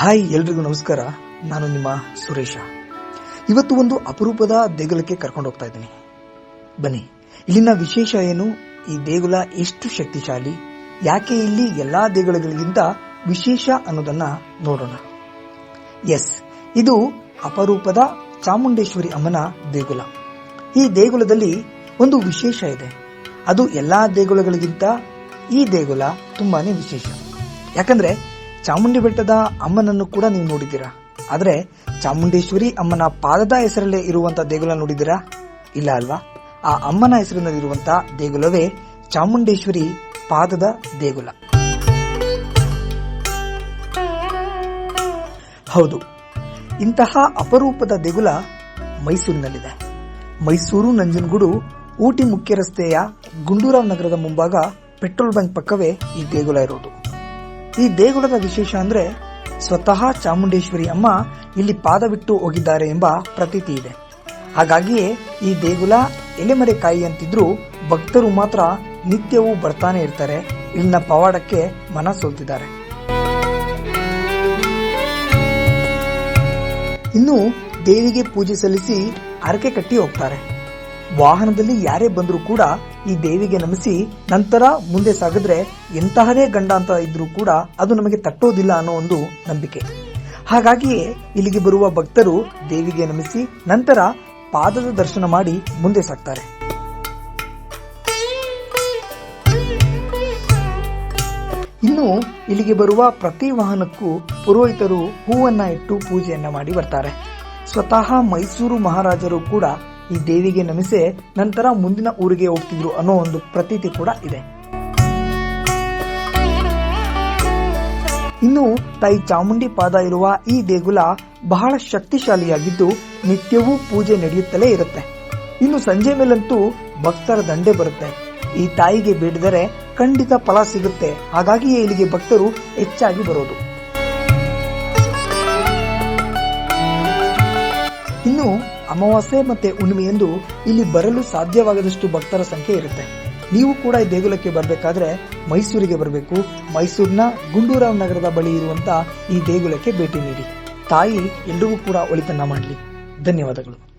Hi, ಎಲ್ರಿಗೂ ನಮಸ್ಕಾರ. ನಾನು ನಿಮ್ಮ ಸುರೇಶ. ಇವತ್ತು ಒಂದು ಅಪರೂಪದ ದೇಗುಲಕ್ಕೆ ಕರ್ಕೊಂಡು ಹೋಗ್ತಾ ಇದ್ದೀನಿ. ಬನ್ನಿ, ಇಲ್ಲಿನ ವಿಶೇಷ ಏನು? ಈ ದೇಗುಲ ಎಷ್ಟು ಶಕ್ತಿಶಾಲಿ? ಯಾಕೆ ಇಲ್ಲಿ ಎಲ್ಲಾ ದೇಗುಲಗಳಿಗಿಂತ ವಿಶೇಷ ಅನ್ನೋದನ್ನ ನೋಡೋಣ. ಎಸ್ ಇದು ಅಪರೂಪದ ಚಾಮುಂಡೇಶ್ವರಿ ಅಮ್ಮನ ದೇಗುಲ. ಈ ದೇಗುಲದಲ್ಲಿ ಒಂದು ವಿಶೇಷ ಇದೆ. ಅದು ಎಲ್ಲಾ ದೇಗುಲಗಳಿಗಿಂತ ಈ ದೇಗುಲ ತುಂಬಾನೇ ವಿಶೇಷ. ಯಾಕಂದ್ರೆ ಚಾಮುಂಡಿ ಬೆಟ್ಟದ ಅಮ್ಮನನ್ನು ಕೂಡ ನೀವು ನೋಡಿದ್ದೀರಾ? ಆದರೆ ಚಾಮುಂಡೇಶ್ವರಿ ಅಮ್ಮನ ಪಾದದ ಹೆಸರಲ್ಲೇ ಇರುವಂತ ದೇಗುಲ ನೋಡಿದ್ದೀರಾ? ಇಲ್ಲ ಅಲ್ವಾ? ಆ ಅಮ್ಮನ ಹೆಸರಿನಲ್ಲಿರುವಂಥ ದೇಗುಲವೇ ಚಾಮುಂಡೇಶ್ವರಿ ಪಾದದ ದೇಗುಲ. ಹೌದು, ಇಂತಹ ಅಪರೂಪದ ದೇಗುಲ ಮೈಸೂರಿನಲ್ಲಿದೆ. ಮೈಸೂರು ನಂಜನಗೂಡು ಊಟಿ ಮುಖ್ಯ ರಸ್ತೆಯ ಗುಂಡೂರಾವ್ ನಗರದ ಮುಂಭಾಗ ಪೆಟ್ರೋಲ್ ಬಂಕ್ ಪಕ್ಕವೇ ಈ ದೇಗುಲ ಇರೋದು. ಈ ದೇಗುಲದ ವಿಶೇಷ ಅಂದ್ರೆ ಸ್ವತಃ ಚಾಮುಂಡೇಶ್ವರಿ ಅಮ್ಮ ಇಲ್ಲಿ ಪಾದವಿಟ್ಟು ಹೋಗಿದ್ದಾರೆ ಎಂಬ ಪ್ರತೀತಿ ಇದೆ. ಹಾಗಾಗಿಯೇ ಈ ದೇಗುಲ ಎಲೆಮರೆಕಾಯಿ ಅಂತಿದ್ರು ಭಕ್ತರು ಮಾತ್ರ ನಿತ್ಯವೂ ಬರ್ತಾನೆ ಇರ್ತಾರೆ. ಇಲ್ಲಿನ ಪವಾಡಕ್ಕೆ ಮನ ಸೋಲ್ತಿದ್ದಾರೆ. ಇನ್ನು ದೇವಿಗೆ ಪೂಜೆ ಸಲ್ಲಿಸಿ ಹರಕೆ ಕಟ್ಟಿ ಹೋಗ್ತಾರೆ. ವಾಹನದಲ್ಲಿ ಯಾರೇ ಬಂದರೂ ಕೂಡ ಈ ದೇವಿಗೆ ನಮಿಸಿ ನಂತರ ಮುಂದೆ ಸಾಗಿದ್ರೆ ಎಂತಹದೇ ಗಂಡ ಅಂತ ಇದ್ರೂ ಕೂಡ ಅದು ನಮಗೆ ತಟ್ಟೋದಿಲ್ಲ ಅನ್ನೋ ಒಂದು ನಂಬಿಕೆ. ಹಾಗಾಗಿಯೇ ಇಲ್ಲಿಗೆ ಬರುವ ಭಕ್ತರು ದೇವಿಗೆ ನಮಿಸಿ ನಂತರ ಪಾದದ ದರ್ಶನ ಮಾಡಿ ಮುಂದೆ ಸಾಗ್ತಾರೆ. ಇನ್ನು ಇಲ್ಲಿಗೆ ಬರುವ ಪ್ರತಿ ವಾಹನಕ್ಕೂ ಪುರೋಹಿತರು ಹೂವನ್ನ ಇಟ್ಟು ಪೂಜೆಯನ್ನ ಮಾಡಿ ಬರ್ತಾರೆ. ಸ್ವತಃ ಮೈಸೂರು ಮಹಾರಾಜರು ಕೂಡ ಈ ದೇವಿಗೆ ನಮಿಸೆ ನಂತರ ಮುಂದಿನ ಊರಿಗೆ ಹೋಗ್ತಿದ್ರು ಅನ್ನೋ ಒಂದು ಪ್ರತೀತಿ ಕೂಡ ಇದೆ. ಇನ್ನು ತಾಯಿ ಚಾಮುಂಡಿ ಪಾದ ಇರುವ ಈ ದೇಗುಲ ಬಹಳ ಶಕ್ತಿಶಾಲಿಯಾಗಿದ್ದು ನಿತ್ಯವೂ ಪೂಜೆ ನಡೆಯುತ್ತಲೇ ಇರುತ್ತೆ. ಇನ್ನು ಸಂಜೆ ಮೇಲಂತೂ ಭಕ್ತರ ದಂಡೆ ಬರುತ್ತೆ. ಈ ತಾಯಿಗೆ ಬೇಡಿದರೆ ಖಂಡಿತ ಫಲ ಸಿಗುತ್ತೆ. ಹಾಗಾಗಿಯೇ ಇಲ್ಲಿಗೆ ಭಕ್ತರು ಹೆಚ್ಚಾಗಿ ಬರೋದು. ಅಮಾವಾಸ್ಯೆ ಮತ್ತೆ ಹುಣ್ಣಿಮೆಯಂದು ಇಲ್ಲಿ ಬರಲು ಸಾಧ್ಯವಾಗದಷ್ಟು ಭಕ್ತರ ಸಂಖ್ಯೆ ಇರುತ್ತೆ. ನೀವು ಕೂಡ ಈ ದೇಗುಲಕ್ಕೆ ಬರಬೇಕಾದ್ರೆ ಮೈಸೂರಿಗೆ ಬರಬೇಕು. ಮೈಸೂರಿನ ಗುಂಡೂರಾವ್ ನಗರದ ಬಳಿ ಇರುವಂತ ಈ ದೇಗುಲಕ್ಕೆ ಭೇಟಿ ನೀಡಿ. ತಾಯಿ ಎಲ್ರಿಗೂ ಕೂಡ ಒಳಿತನ್ನ ಮಾಡಲಿ. ಧನ್ಯವಾದಗಳು.